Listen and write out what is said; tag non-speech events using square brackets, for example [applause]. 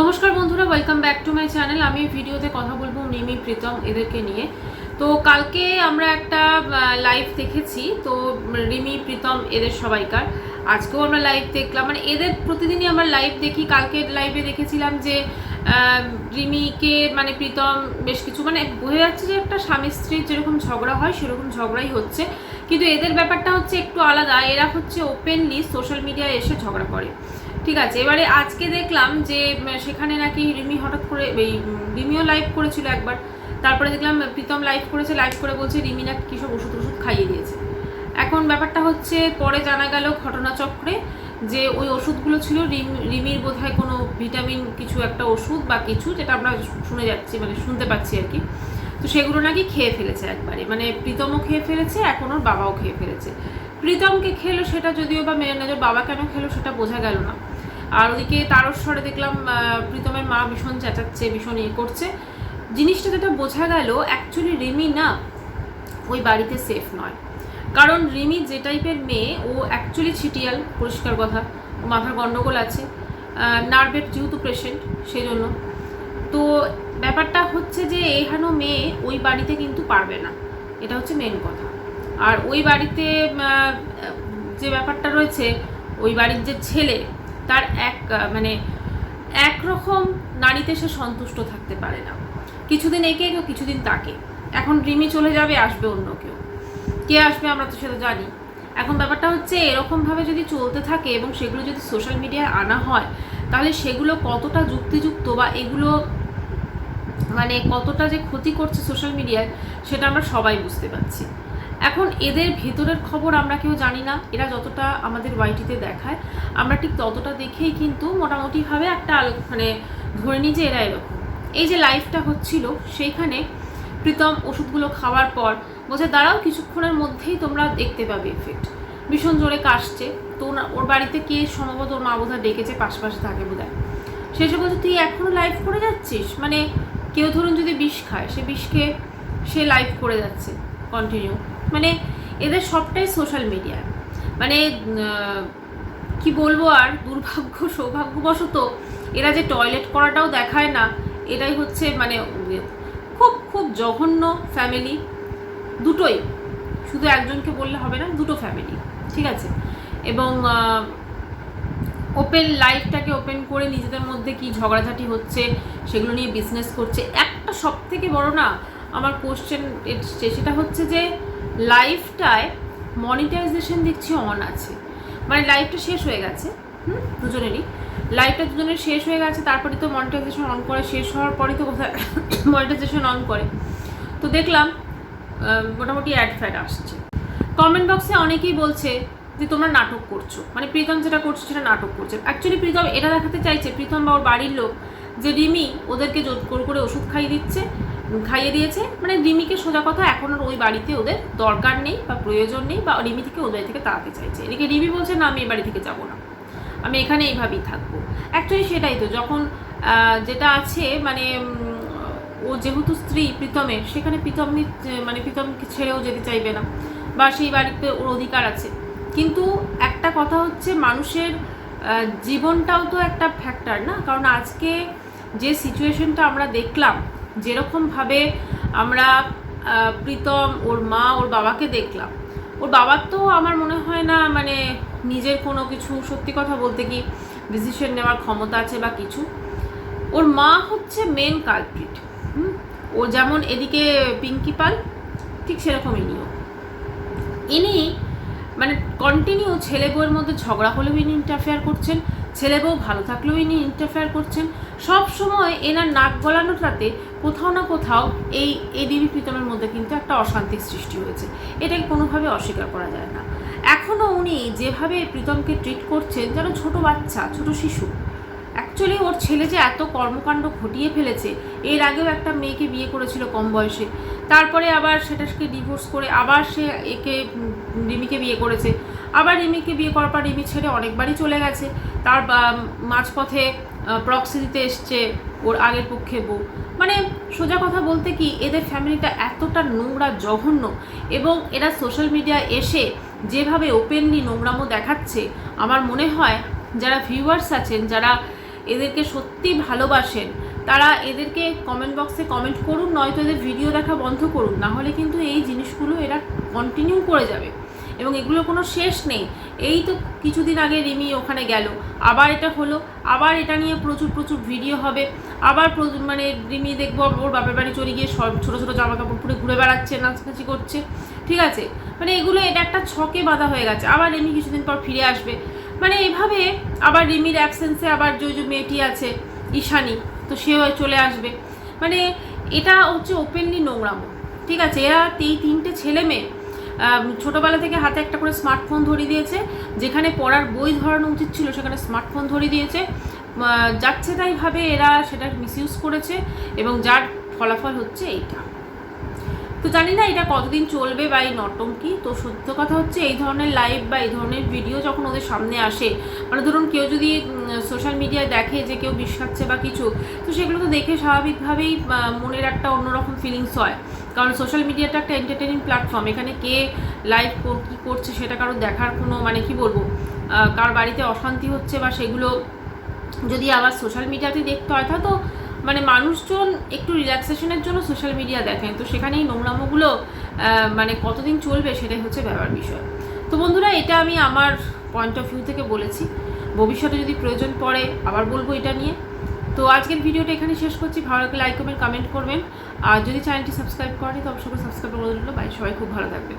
নমস্কার বন্ধুরা welcome back to my channel আমি ভিডিওতে কথা বলব নিমি প্রীতম এদেরকে নিয়ে। তো কালকে আমরা একটা লাইভ দেখেছি, তো রিমি, প্রীতম এদের সবাইকার। আজকেও আমরা লাইভ দেখলাম। মানে এদের প্রতিদিনই আমরা লাইভ দেখি। কালকে লাইভে দেখেছিলাম যে রিমিকে মানে প্রীতম বেশ কিছু মানে বোঝা যাচ্ছে যে একটা স্বামী স্ত্রীর যেরকম ঝগড়া হয়, সেরকম ঝগড়াই হচ্ছে। কিন্তু এদের ব্যাপারটা হচ্ছে একটু আলাদা। এরা হচ্ছে ওপেনলি সোশ্যাল মিডিয়ায় এসে ঝগড়া করে। ঠিক আছে, এবারে আজকে দেখলাম যে সেখানে নাকি রিমি হঠাৎ করে, এই, রিমিও লাইভ করেছিল একবার, তারপরে দেখলাম প্রীতম লাইভ করেছে লাইভ করে বলছে রিমি নাকি কী সব ওষুধ ওষুধ খাইয়ে দিয়েছে। এখন ব্যাপারটা হচ্ছে, পরে জানা গেল ঘটনাচক্রে যে ওই ওষুধগুলো ছিল, রিম- রিমির বোধহয় কোনো ভিটামিন কিছু একটা ওষুধ বা কিছু, যেটা আমরা শুনে যাচ্ছি মানে শুনতে পাচ্ছি আর কি। তো সেগুলো নাকি খেয়ে ফেলেছে একবারে মানে প্রীতমও খেয়ে ফেলেছে, এখন ওর বাবাও খেয়ে ফেলেছে। প্রীতমকে খেলো সেটা যদিও বা নজর বাবা কেন খেলো সেটা বোঝা গেল না। আর ওদিকে তারস্বরে দেখলাম প্রীতমের মা ভীষণ চেঁচাচ্ছে, ভীষণ ইয়ে করছে। জিনিসটা যেটা বোঝা গেল অ্যাকচুয়ালি রিমি না ওই বাড়িতে সেফ নয়। কারণ রিমি যে টাইপের মেয়ে, ও অ্যাকচুয়ালি ছিটিয়াল, পরিষ্কার কথা, ও মাথার গণ্ডগোল আছে নার্ভের যেহেতু পেশেন্ট সেই জন্য তো ব্যাপারটা হচ্ছে যে এখানো মেয়ে ওই বাড়িতে কিন্তু পারবে না। এটা হচ্ছে মেন কথা। আর ওই বাড়িতে যে ব্যাপারটা রয়েছে, ওই বাড়ির যে ছেলে তার এক মানে একরকম নারীতে সে সন্তুষ্ট থাকতে পারে না। কিছুদিন একে কেউ, কিছুদিন তাকে। এখন রিমি চলে যাবে, আসবে অন্য কেউ। কে আসবে আমরা তো সেটা জানি। এখন ব্যাপারটা হচ্ছে, এরকমভাবে যদি চলতে থাকে এবং সেগুলো যদি সোশ্যাল মিডিয়ায় আনা হয়, তাহলে সেগুলো কতটা যুক্তিযুক্ত বা এগুলো মানে কতটা যে ক্ষতি করছে সোশ্যাল মিডিয়ায়, সেটা আমরা সবাই বুঝতে পারছি। এখন এদের ভেতরের খবর আমরা কেউ জানি না। এরা যতটা আমাদের ওয়াইটিতে দেখায়, আমরা ঠিক ততটা দেখেই কিন্তু মোটামুটিভাবে একটা আলো মানে ধরে নিই যে এরা এরকম। এই যে লাইফটা হচ্ছিল, সেইখানে প্রীতম ওষুধগুলো খাওয়ার পর বলছে, দাঁড়াও, কিছুক্ষণের মধ্যেই তোমরা দেখতে পাবে এফেক্ট ভীষণ জোরে কাশছে। তো ওর বাড়িতে কে সম্ভবত ওর মা বোধহয় ডেকেছে, পাশাপাশি থাকে বোধ হয় সে শেষে বলছে, তুই এখনও লাইভ করে যাচ্ছিস? মানে কেউ ধরুন যদি বিষ খায়, সে বিষ খেয়ে সে লাইভ করে যাচ্ছে কন্টিনিউ মানে এদের সবটাই সোশ্যাল মিডিয়া মানে কি বলব আর, দুর্ভাগ্য, সৌভাগ্যবশত এরা যে টয়লেট করাটাও দেখায় না, এটাই হচ্ছে মানে খুব খুব জঘন্য ফ্যামিলি দুটোই। শুধু একজনকে বললে হবে না, দুটো ফ্যামিলি ঠিক আছে? এবং ওপেন লাইফটাকে ওপেন করে নিজেদের মধ্যে কি ঝগড়াঝাটি হচ্ছে, সেগুলো নিয়ে বিজনেস করছে, একটা সব থেকে বড় না, আমার কোশ্চেন সেটা হচ্ছে যে লাইফটায় মনিটাইজেশন দেখছি অন আছে। মানে লাইফটা শেষ হয়ে গেছে, হুম? দুজনেরই। লাইফটা দুজনের শেষ হয়ে গেছে, তারপরে তো মনিটাইজেশন অন করে, শেষ হওয়ার পরে তো কোথায় [coughs] মনিটাইজেশন অন করে। তো দেখলাম মোটামুটি অ্যাড ফ্যাড আসছে। কমেন্ট বক্সে অনেকেই বলছে যে, তোমরা নাটক করছ। মানে প্রীতম যেটা করছ, সেটা নাটক করছে। অ্যাকচুয়ালি প্রীতম এটা দেখাতে চাইছে, প্রীতম বা ওর বাড়ির লোক, যে রিমি ওদেরকে জোর করে ওষুধ খাইয়ে দিচ্ছে খাইয়ে দিয়েছে। মানে রিমিকে সোজা কথা এখন আর ওই বাড়িতে ওদের দরকার নেই বা প্রয়োজন নেই বা রিমি থেকে ওদের থেকে তাড়াতে চাইছে। এদিকে রিমি বলছে, না, আমি এই বাড়ি থেকে যাব না। আমি এখানে এইভাবেই থাকব। অ্যাকচুয়ালি সেটাই তো, যখন যেটা আছে মানে ও যেহেতু স্ত্রী প্রীতমের, সেখানে প্রীতম মানে প্রীতমকে ছেড়েও যেতে চাইবে না বা সেই বাড়িতে ওর অধিকার আছে। কিন্তু একটা কথা হচ্ছে, মানুষের জীবনটাও তো একটা ফ্যাক্টর না? কারণ আজকে যে সিচুয়েশনটা আমরা দেখলাম যেরকমভাবে আমরা প্রীতম, ওর মা, ওর বাবাকে দেখলাম। ওর বাবার তো আমার মনে হয় না মানে নিজের কোনো কিছু সত্যি কথা বলতে কি ডিসিশন নেওয়ার ক্ষমতা আছে বা কিছু। ওর মা হচ্ছে মেন কালপ্রিট ও যেমন এদিকে পিঙ্কি পাল, ঠিক সেরকমই নিও ইনি মানে কন্টিনিউ ছেলে বউয়ের মধ্যে ঝগড়া হলেও ইনি ইন্টারফেয়ার করছেন। ছেলে বউ ভালো থাকলেও ইনি ইন্টারফেয়ার করছেন। সব সময় এনার নাক গলানোটাতে কোথাও না কোথাও এই এডিবি প্রীতমের মধ্যে কিন্তু একটা অশান্তির সৃষ্টি হয়েছে। এটাকে কোনোভাবে অস্বীকার করা যায় না। এখনও উনি যেভাবে প্রীতমকে ট্রিট করছেন, যেন ছোট বাচ্চা, ছোট শিশু। অ্যাকচুয়ালি ওর ছেলে যে এত কর্মকাণ্ড ঘটিয়ে ফেলেছে, এর আগেও একটা মেয়েকে বিয়ে করেছিল কম বয়সে। তারপরে আবার সেটাকে ডিভোর্স করে আবার সে একে রিমিকে বিয়ে করেছে। আবার রিমিকে বিয়ে করার পর রিমি ছেড়ে অনেকবারই চলে গেছে। তার মাঝপথে প্রক্সি দিতে এসছে ওর আগের পক্ষে বউ। মানে সোজা কথা বলতে কি, এদের ফ্যামিলিটা এতটা নোংরা, জঘন্য এবং এরা সোশ্যাল মিডিয়ায় এসে যেভাবে ওপেনলি নোংরামো দেখাচ্ছে, আমার মনে হয় যারা ভিউয়ার্স আছেন, যারা এদেরকে সত্যি ভালোবাসেন, তারা এদেরকে কমেন্ট বক্সে কমেন্ট করুন, নয়তো এদের ভিডিও দেখা বন্ধ করুন। না হলে কিন্তু এই জিনিসগুলো এরা কন্টিনিউ করে যাবে। এবং এগুলোর কোনো শেষ নেই। এই তো কিছুদিন আগে রিমি ওখানে গেল। আবার এটা হলো, আবার এটা নিয়ে প্রচুর প্রচুর ভিডিও হবে। আবার মানে রিমি দেখব, ওর বাপের বাড়ি চলে গিয়ে সব ছোটো ছোটো জামা কাপড় পরে ঘুরে বেড়াচ্ছে নাচানাচি করছে। ঠিক আছে? মানে এগুলো, এটা একটা ছকে বাঁধা হয়ে গেছে। আবার রিমি কিছুদিন পর ফিরে আসবে। মানে এভাবে আবার রিমির অ্যাবসেন্সে আবার যে যে মেয়েটি আছে, ঈশানি, তো সেও চলে আসবে। মানে এটা হচ্ছে ওপেনলি নোংরামো। ঠিক আছে? এরা এই তিনটে ছেলে মেয়ে। ছোটবেলা থেকে হাতে একটা করে স্মার্টফোন ধরিয়ে দিয়েছে, যেখানে পড়ার বই ধরানো উচিত ছিল, সেখানে স্মার্টফোন ধরিয়ে দিয়েছে। যাচ্ছে তাইভাবে এরা সেটা মিসইউজ করেছে এবং যার ফলাফল হচ্ছে এইটা। তো জানি না এটা কতদিন চলবে বা এই নটঙ্কি তো সত্য কথা হচ্ছে এই ধরনের লাইভ বা এই ধরনের ভিডিও যখন ওদের সামনে আসে মানে ধরুন কেউ যদি সোশ্যাল মিডিয়ায় দেখে যে কেউ বিষ খাচ্ছে বা কিছু, তো সেগুলো তো দেখে স্বাভাবিকভাবেই মনের একটা অন্যরকম ফিলিংস হয়। কারণ সোশ্যাল মিডিয়াটা একটা এন্টারটেনিং প্ল্যাটফর্ম এখানে কে লাইভ কী করছে সেটা কারও দেখার কোনো মানে কি বলব কার বাড়িতে অশান্তি হচ্ছে বা সেগুলো যদি আবার সোশ্যাল মিডিয়াতে দেখতে হয় তো মানে মানুষজন একটু রিল্যাক্সেশনের জন্য সোশ্যাল মিডিয়া দেখেন। তো সেখানে এই নোংরামোগুলো মানে কতদিন চলবে সেটাই হচ্ছে ব্যাপার বিষয়। তো বন্ধুরা, এটা আমি আমার পয়েন্ট অফ ভিউ থেকে বলেছি। ভবিষ্যতে যদি প্রয়োজন পড়ে, আবার বলব এটা নিয়ে। তো আজকের ভিডিওটা এখানে শেষ করছি। ভালো লাগলে লাইক করবেন কমেন্ট করবেন। আর যদি চ্যানেলটি সাবস্ক্রাইব করেনি তো অবশ্যই সাবস্ক্রাইব করে দিল বাই সবাই খুব ভালো থাকবেন।